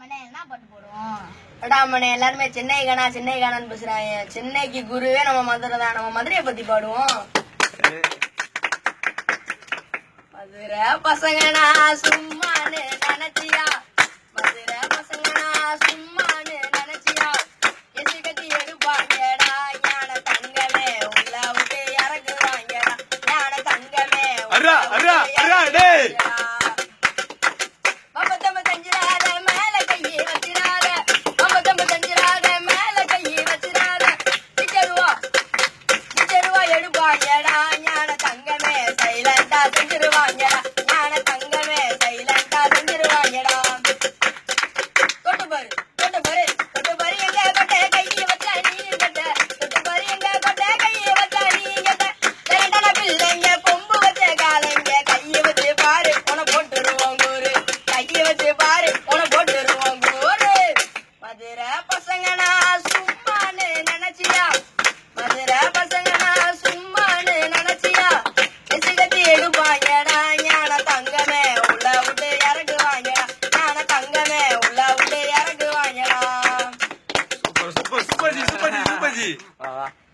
மனே என்ன பாட்டு போடுவோம். அடாமனே எல்லாருமே சென்னை கானா சென்னை கானான்னு பேசுறாங்க. சென்னைக்கு குருவே நம்ம மதுரை தான். நம்ம மதுரையை பத்தி பாடுவோம். மதுரை பசங்கனா சும்மான்னு நினைச்சியா? மதுரை பசங்கனா சும்மான்னு நினைச்சியா? எச்சு கட்டி எடுப்பாங்கடா. ஞான தங்கமே உள்ள விட்டு இறங்குவாங்கடா. ஞான தங்கமே சைலண்டா ஞான தங்கமே சைலண்டா செஞ்சிருவாங்கடா தொட்டு பாரு தொட்டு பாரு தொட்டு பாரு எங்க கொட்டை கையை வச்சா நீ கட்ட. தொட்டு பாரு எங்க கொட்டை கையை வச்சா நீ கட்ட. சைலண்டான பிள்ளைங்க கொம்பு வச்ச காலைங்க கையை வச்சு பாரு உன போட்டுருவோம் கையை வச்சு பாரு உன போட்டுருவோம் விட்டு இறங்குவாங்கடா சூப்பர்